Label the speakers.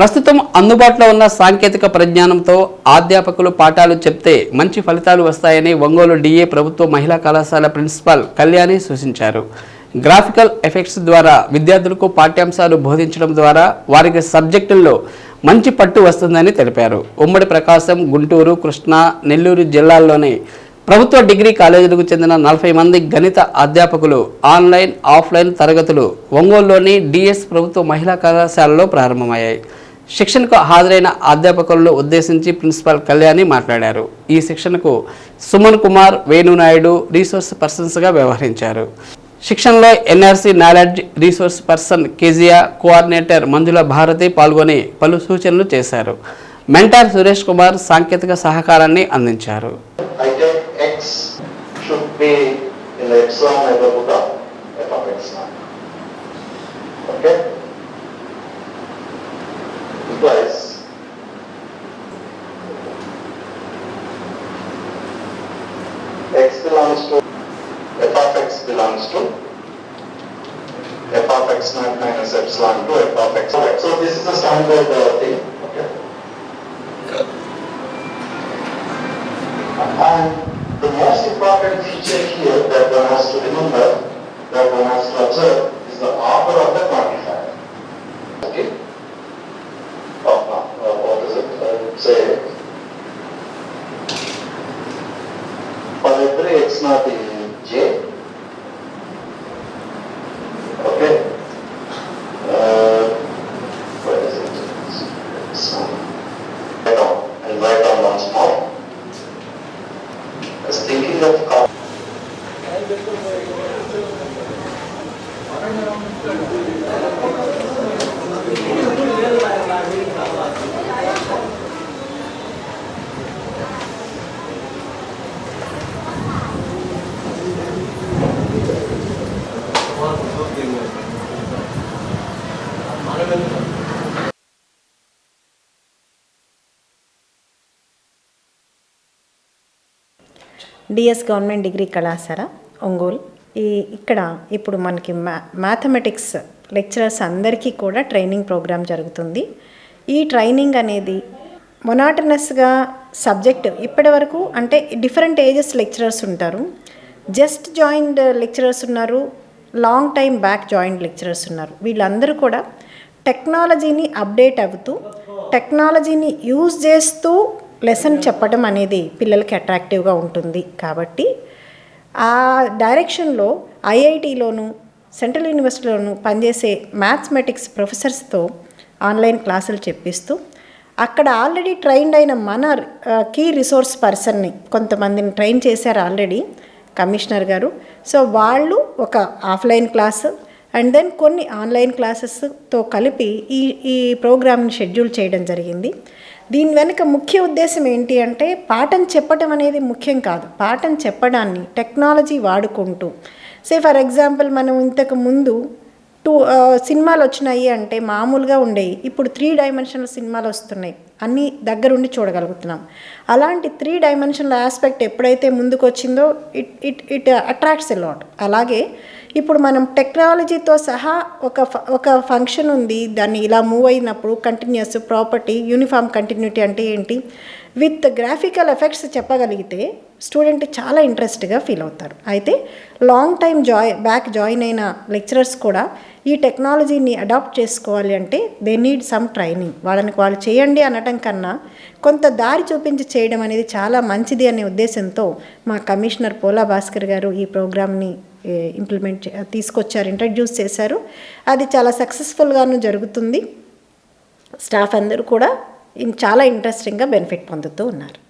Speaker 1: ప్రస్తుతం అందుబాటులో ఉన్న సాంకేతిక పరిజ్ఞానంతో అధ్యాపకులు పాఠాలు చెప్తే మంచి ఫలితాలు వస్తాయని ఒంగోలు డిఏ ప్రభుత్వ మహిళా కళాశాల ప్రిన్సిపాల్ కళ్యాణి సూచించారు. గ్రాఫికల్ ఎఫెక్ట్స్ ద్వారా విద్యార్థులకు పాఠ్యాంశాలు బోధించడం ద్వారా వారికి సబ్జెక్టుల్లో మంచి పట్టు వస్తుందని తెలిపారు. ఉమ్మడి ప్రకాశం గుంటూరు కృష్ణా నెల్లూరు జిల్లాల్లోని ప్రభుత్వ డిగ్రీ కాలేజీలకు చెందిన నలభై మంది గణిత అధ్యాపకులు ఆన్లైన్ ఆఫ్లైన్ తరగతులు ఒంగోలులోని డిఎస్ ప్రభుత్వ మహిళా కళాశాలలో ప్రారంభమయ్యాయి. శిక్షణకు హాజరైన అధ్యాపకులను ఉద్దేశించి ప్రిన్సిపాల్ కళ్యాణి మాట్లాడారు. ఈ శిక్షణకు సుమన్ కుమార్ వేణునాయుడు రీసోర్స్ పర్సన్స్గా వ్యవహరించారు. శిక్షణలో NRC knowledge resource person Kezia coordinator Manjula Bharathi పాల్గొని పలు సూచనలు చేశారు. మెంటార్ సురేష్ కుమార్ సాంకేతిక సహకారాన్ని అందించారు.
Speaker 2: Okay. Belongs to f of x naught minus epsilon to f of x. Alright, so this is the standard uh, thing, okay? And the most important feature here that one has to remember, that one has to observe, is the order of the quantifier. Okay? Of, uh, what is it, uh, say, for every x naught in j,
Speaker 3: D S government degree కళాశాల. ఒంగోలు. ఈ ఇక్కడ ఇప్పుడు మనకి మ్యా mathematics lecturers అందరికీ కూడా training programme జరుగుతుంది. ఈ ట్రైనింగ్ అనేది మొనాటనస్గా సబ్జెక్ట్ ఇప్పటి వరకు అంటే డిఫరెంట్ ఏజెస్ లెక్చరర్స్ ఉంటారు. జస్ట్ జాయిన్డ్ లెక్చరర్స్ ఉన్నారు long time back joined lecturers ఉన్నారు. వీళ్ళందరూ కూడా టెక్నాలజీని అప్డేట్ అవుతూ టెక్నాలజీని యూజ్ చేస్తూ లెసన్ చెప్పడం అనేది పిల్లలకి అట్రాక్టివ్గా ఉంటుంది. కాబట్టి ఆ డైరెక్షన్లో ఐఐటీలోను సెంట్రల్ యూనివర్సిటీలోను పనిచేసే మ్యాథమెటిక్స్ ప్రొఫెసర్స్తో ఆన్లైన్ క్లాసులు చెప్పిస్తూ అక్కడ ఆల్రెడీ ట్రైన్డ్ అయిన మన కీ రిసోర్స్ పర్సన్ని కొంతమందిని ట్రైన్ చేశారు ఆల్రెడీ కమిషనర్ గారు. సో వాళ్ళు ఒక ఆఫ్లైన్ క్లాస్ అండ్ దెన్ కొన్ని ఆన్లైన్ క్లాసెస్తో కలిపి ఈ ఈ ప్రోగ్రామ్ని షెడ్యూల్ చేయడం జరిగింది. దీని వెనుక ముఖ్య ఉద్దేశం ఏంటి అంటే పాఠం చెప్పడం అనేది ముఖ్యం కాదు. పాఠం చెప్పడాన్ని టెక్నాలజీ వాడుకుంటూ. సే ఫర్ ఎగ్జాంపుల్ మనం ఇంతకు ముందు టూ సినిమాలు వచ్చినాయి అంటే మామూలుగా ఉండేవి ఇప్పుడు త్రీ డైమెన్షనల్ సినిమాలు వస్తున్నాయి. అన్నీ దగ్గరుండి చూడగలుగుతున్నాం. అలాంటి త్రీ డైమెన్షనల్ ఆస్పెక్ట్ ఎప్పుడైతే ముందుకు వచ్చిందో it it it attracts lot. అలాగే ఇప్పుడు మనం టెక్నాలజీతో సహా ఒక ఒక ఫంక్షన్ ఉంది దాన్ని ఇలా మూవ్ అయినప్పుడు కంటిన్యూస్ ప్రాపర్టీ యూనిఫామ్ కంటిన్యూటీ అంటే ఏంటి? విత్ గ్రాఫికల్ ఎఫెక్ట్స్ చెప్పగలిగితే స్టూడెంట్ చాలా ఇంట్రెస్ట్గా ఫీల్ అవుతారు. అయితే long time joy back join అయిన లెక్చరర్స్ కూడా ఈ టెక్నాలజీని అడాప్ట్ చేసుకోవాలి అంటే దే నీడ్ సమ్ ట్రైనింగ్ వాళ్ళని వాళ్ళు చేయండి అనటం కన్నా కొంత దారి చూపించి చేయడం అనేది చాలా మంచిది అనే ఉద్దేశంతో మా కమిషనర్ పోలా భాస్కర్ గారు ఈ ప్రోగ్రామ్ని ఇంప్లిమెంట్ తీసుకొచ్చారు ఇంట్రడ్యూస్ చేశారు. అది చాలా సక్సెస్ఫుల్గాను జరుగుతుంది. స్టాఫ్ అందరూ కూడా చాలా ఇంట్రెస్టింగ్గా బెనిఫిట్ పొందుతూ ఉన్నారు.